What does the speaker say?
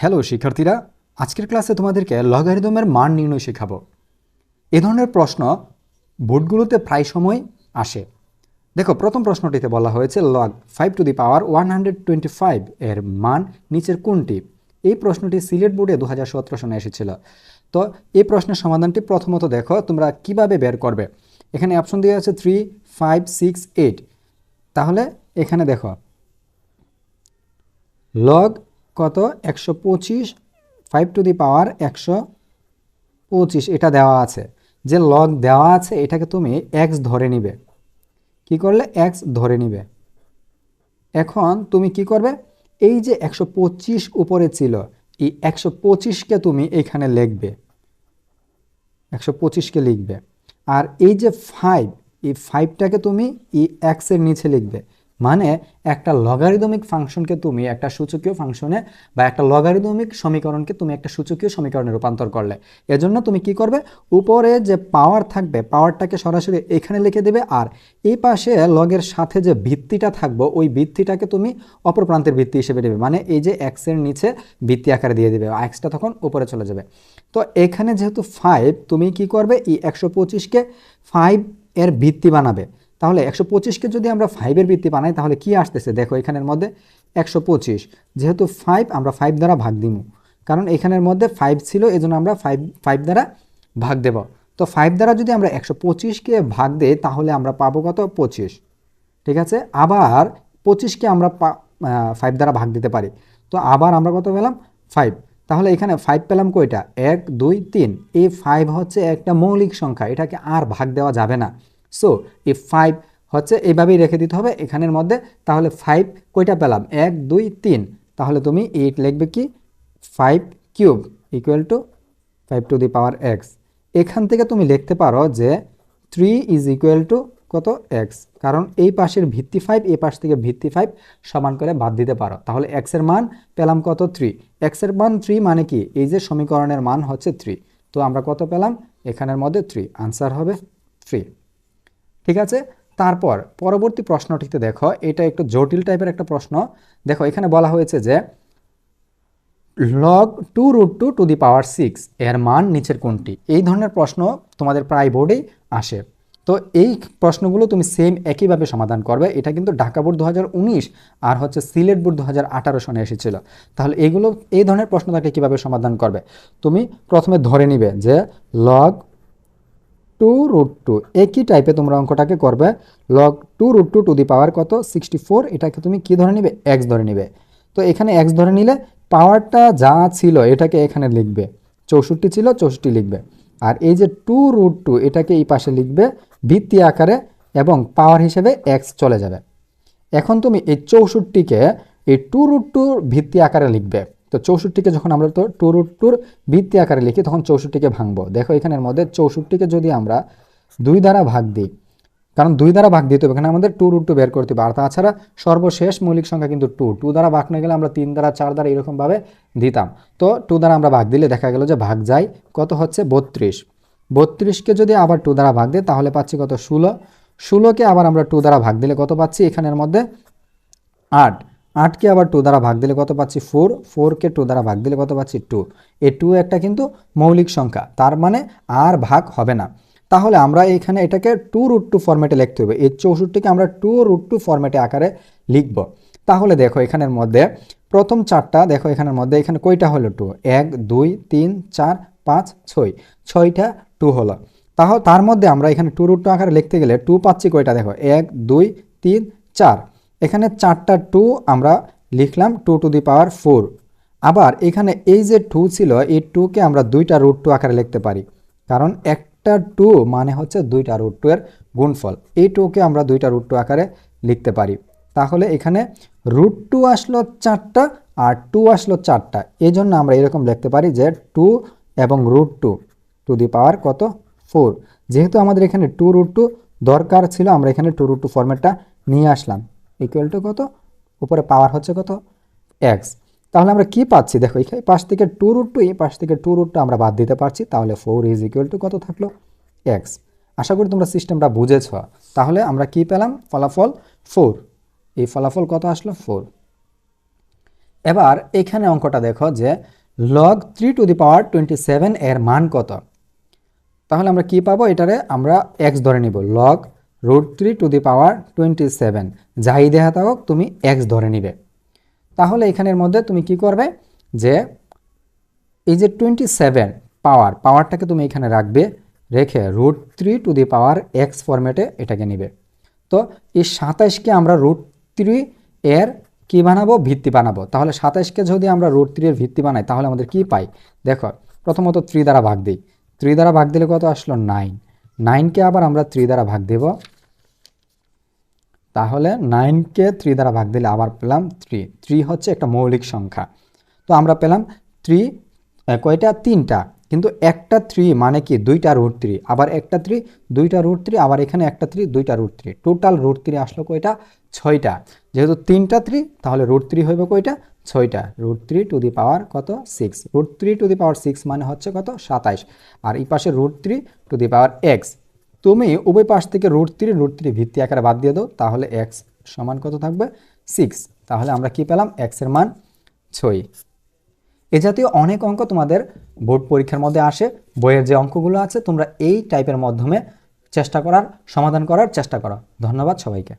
Hello শিক্ষার্থীরা। আজকের ক্লাসে তোমাদেরকে লগারিদমের মান নির্ণয় শেখাবো। এ ধরনের প্রশ্ন বোর্ডগুলোতে প্রায় সময় আসে। দেখো, প্রথম প্রশ্নটিতে বলা হয়েছে log five to the power one hundred twenty five এর মান নিচের কোনটি? এই প্রশ্নটি সিলেট বোর্ডে দু হাজার সতেরো সনে এসেছিল। তো এই প্রশ্নের সমাধানটি প্রথমত দেখো, তোমরা কীভাবে বের করবে? এখানে অপশন দেওয়া আছে থ্রি ফাইভ সিক্স এইট তাহলে এখানে দেখো লগ কত? একশো পঁচিশ ফাইভ টু দি পাওয়ার একশো পঁচিশ, এটা দেওয়া আছে। যে লগ দেওয়া আছে, এটাকে তুমি এক্স ধরে নিবে। কি করলে? এক্স ধরে নিবে। এখন তুমি কি করবে? এই যে একশো পঁচিশ উপরে ছিল, এই একশো পঁচিশকে তুমি এখানে লিখবে। একশো পঁচিশকে লিখবে। আর এই যে ফাইভ এই ফাইভটাকে তুমি এই এক্সের নিচে লিখবে। মানে একটা লগারিদমিক ফাংশনকে তুমি একটা সূচকীয় ফাংশনে বা একটা লগারিদমিক সমীকরণকে তুমি একটা সূচকীয় সমীকরণে রূপান্তর করলে। এজন্য তুমি কি করবে? উপরে যে পাওয়ার থাকবে পাওয়ারটাকে সরাসরি এখানে লিখে দেবে আর এই পাশে লগের সাথে যে ভিত্তিটা থাকবে, ওই ভিত্তিটাকে তুমি অপর প্রান্তের ভিত্তি হিসেবে দেবে মানে এই যে এক্সের নিচে ভিত্তি আকারে দিয়ে দেবে এক্সটা তখন উপরে চলে যাবে। তো এখানে যেহেতু ফাইভ তুমি কি করবে? এই একশো পঁচিশকে ফাইভ এর ভিত্তি বানাবে। তাহলে একশো পঁচিশকে যদি আমরা ফাইভের ভিত্তি বানাই, তাহলে কি আসতেছে? দেখো এখানের মধ্যে একশো পঁচিশ। যেহেতু ফাইভ আমরা ফাইভ দ্বারা ভাগ দিব কারণ এখানের মধ্যে ফাইভ ছিল এই জন্য আমরা ফাইভ ফাইভ দ্বারা ভাগ দেব। তো ফাইভ দ্বারা যদি আমরা একশো পঁচিশকে ভাগ দিই, তাহলে আমরা পাবো কত? পঁচিশ। ঠিক আছে? আবার পঁচিশকে আমরা ফাইভ দ্বারা ভাগ দিতে পারি। তো আবার আমরা কত পেলাম? ফাইভ তাহলে এখানে ফাইভ পেলাম কয়টা? এক, দুই, তিন। এই ফাইভ হচ্ছে একটা মৌলিক সংখ্যা। এটাকে আর ভাগ দেওয়া যাবে না। সো এই ফাইভ হচ্ছে এইভাবেই রেখে দিতে হবে এখানের মধ্যে। তাহলে ফাইভ কয়টা পেলাম? এক, দুই, তিন। তাহলে তুমি এইট লিখবে কি? Five cube equal to five to the power x এখান থেকে তুমি লিখতে পারো যে থ্রি ইজ ইকুয়াল টু কত? এক্স কারণ এই পাশের ভিত্তি ফাইভ এই পাশ থেকে ভিত্তি ফাইভ সমান করে বাদ দিতে পারো। তাহলে এক্সের মান পেলাম কত? থ্রি এক্সের মান থ্রি মানে কি? এই যে সমীকরণের মান হচ্ছে থ্রি তো আমরা কত পেলাম? এখানের মধ্যে থ্রি আনসার হবে থ্রি ঠিক আছে? তারপর পরবর্তী প্রশ্নটিতে দেখো, এটা একটু জটিল টাইপের একটা প্রশ্ন। দেখো, এখানে বলা হয়েছে যে log two root two to the power six এর মান নিচের কোনটি? এই ধরনের প্রশ্ন তোমাদের প্রায় বোর্ডেই আসে। তো এই প্রশ্নগুলো তুমি সেম একইভাবে সমাধান করবে। এটা কিন্তু ঢাকা বোর্ড দু হাজার উনিশ আর হচ্ছে সিলেট বোর্ড দু হাজার আঠারো সনে এসেছিল। তাহলে এগুলো এই ধরনের প্রশ্ন তাকে কীভাবে সমাধান করবে? তুমি প্রথমে ধরে নিবে যে লগ টু রুট টু। একই টাইপে তোমরা অঙ্কটাকে করবে। Log two root two to the power কত? সিক্সটি ফোর এটাকে তুমি কি ধরে নিবে? এক্স ধরে নিবে। তো এখানে এক্স ধরে নিলে পাওয়ারটা যা ছিল এটাকে এখানে লিখবে। চৌষট্টি ছিল, চৌষট্টি লিখবে। আর এই যে টু রুট টু এটাকে এই পাশে লিখবে ভিত্তি আকারে এবং পাওয়ার হিসেবে এক্স চলে যাবে। এখন তুমি এই চৌষট্টিকে এই টু রুট টুর ভিত্তি আকারে লিখবে। তো চৌষট্টিকে যখন আমরা তো টু রুট টুর বৃত্তি আকারে লিখি, তখন চৌষট্টিকে ভাঙবো। দেখো এখানের মধ্যে চৌষট্টিকে যদি আমরা দুই দ্বারা ভাগ দিই, কারণ দুই দ্বারা ভাগ দিতে হবে, এখানে আমাদের টু রুট টু বের করতে হবে। আর তাছাড়া সর্বশেষ মৌলিক সংখ্যা কিন্তু টু। টু দ্বারা ভাগ না গেলে আমরা তিন দ্বারা, চার দ্বারা এরকমভাবে দিতাম। তো টু দ্বারা আমরা ভাগ দিলে দেখা গেল যে ভাগ যায়, কত হচ্ছে? বত্রিশ। বত্রিশকে যদি আবার টু দ্বারা ভাগ দিই, তাহলে পাচ্ছি কত? ষোলো। ষোলোকে আবার আমরা টু দ্বারা ভাগ দিলে কত পাচ্ছি? এখানের মধ্যে আট। আটকে আবার টু দ্বারা ভাগ দিলে কত পাচ্ছি? ফোর ফোরকে টু দ্বারা ভাগ দিলে কত পাচ্ছি? টু এই টু একটা কিন্তু মৌলিক সংখ্যা, তার মানে আর ভাগ হবে না। তাহলে আমরা এখানে এটাকে টু রুট টু ফরম্যাটে লিখতে হবে। এই চৌষট্টিকে আমরা টু রুট টু ফরম্যাটে আকারে লিখব। তাহলে দেখো এখানের মধ্যে প্রথম চারটা, দেখো এখানের মধ্যে এখানে কয়টা হলো টু এক, দুই, তিন, চার, পাঁচ, ছয়। ছয়টা টু হলো। তাহলে তার মধ্যে আমরা এখানে টু রুট টু আকারে লিখতে গেলে টু পাচ্ছি কয়টা? দেখো, এক, দুই, তিন, চার। এখানে চারটা টু আমরা লিখলাম two to the power four আবার এখানে এই যে টু ছিল, এই টুকে আমরা দুইটা রুট টু আকারে লিখতে পারি। কারণ একটা টু মানে হচ্ছে দুইটা রুট টু এর গুণফল। এই টুকে আমরা দুইটা রুট টু আকারে লিখতে পারি। তাহলে এখানে রুট টু আসলো চারটা আর টু আসলো চারটা। এই জন্য আমরা এরকম লিখতে পারি যে টু এবং root two to the power কত? ফোর যেহেতু আমাদের এখানে টু রুট টু দরকার ছিল, আমরা এখানে টু রুট টু ফরম্যাটটা নিয়ে আসলাম। ইকুয়াল টু কত? উপরে পাওয়ার হচ্ছে কত? এক্স তাহলে আমরা কি পাচ্ছি? দেখো এই পাশ থেকে টু রুট টু এই পাশ থেকে টু রুট টু আমরা বাদ দিতে পারছি, তাহলে ফোর ইজ ইকুয়াল টু কত থাকল? এক্স আশা করি তোমরা সিস্টেমটা বুঝেছ। তাহলে আমরা কি পেলাম? ফলাফল ফোর এই ফলাফল কত আসলো? ফোর এবার এখানে অঙ্কটা দেখো যে log three to the power twenty seven এর মান কত? তাহলে আমরা কি পাবো? এটারে আমরা এক্স ধরে নিব। Log root three to the power twenty seven যাই দেখা থাকুক তুমি এক্স ধরে নিবে। তাহলে এখানের মধ্যে তুমি কি করবে? যে এই যে টোয়েন্টি সেভেন পাওয়ার পাওয়ারটাকে তুমি এখানে রাখবে, রেখে root three to the power x ফরম্যাটে এটাকে নিবে। তো এই সাতাইশকে আমরা রুট থ্রি এর কি বানাবো? ভিত্তি বানাবো। তাহলে সাতাইশকে যদি আমরা রুট থ্রি এর ভিত্তি বানাই, তাহলে আমাদের কি পাই? দেখো, প্রথমত থ্রি দ্বারা ভাগ দিই। থ্রি দ্বারা ভাগ দিলে কত আসলো? নাইন নাইনকে আবার আমরা থ্রি দ্বারা ভাগ দেব। তাহলে নাইনকে থ্রি দ্বারা ভাগ দিলে আবার পেলাম থ্রি। থ্রি হচ্ছে একটা মৌলিক সংখ্যা। তো আমরা পেলাম থ্রি কয়টা? তিনটা। কিন্তু একটা থ্রি মানে কি? দুইটা রুট থ্রি। আবার একটা থ্রি, দুইটা রুট থ্রি, আবার এখানে একটা থ্রি, দুইটা root three. Total root three আসলো কয়টা? ছয়টা। যেহেতু তিনটা থ্রি তাহলে রুট থ্রি হইবে কয়টা? ছয়টা। Root three to the power কত? Six root three to the power six মানে হচ্ছে কত? সাতাইশ। আর এই পাশে root three to the power x তুমি উভয় পাশ থেকে রুট থ্রি রুট থ্রি ভিত্তি আকারে বাদ দিয়ে দাও, তাহলে এক্স সমান কত থাকবে? সিক্স তাহলে আমরা কি পেলাম? এক্সের মান ছয়। এ জাতীয় অনেক অঙ্ক তোমাদের বোর্ড পরীক্ষার মধ্যে আসে। বইয়ের যে অঙ্কগুলো আছে, তোমরা এই টাইপের মাধ্যমে চেষ্টা করার, সমাধান করার চেষ্টা করো। ধন্যবাদ সবাইকে।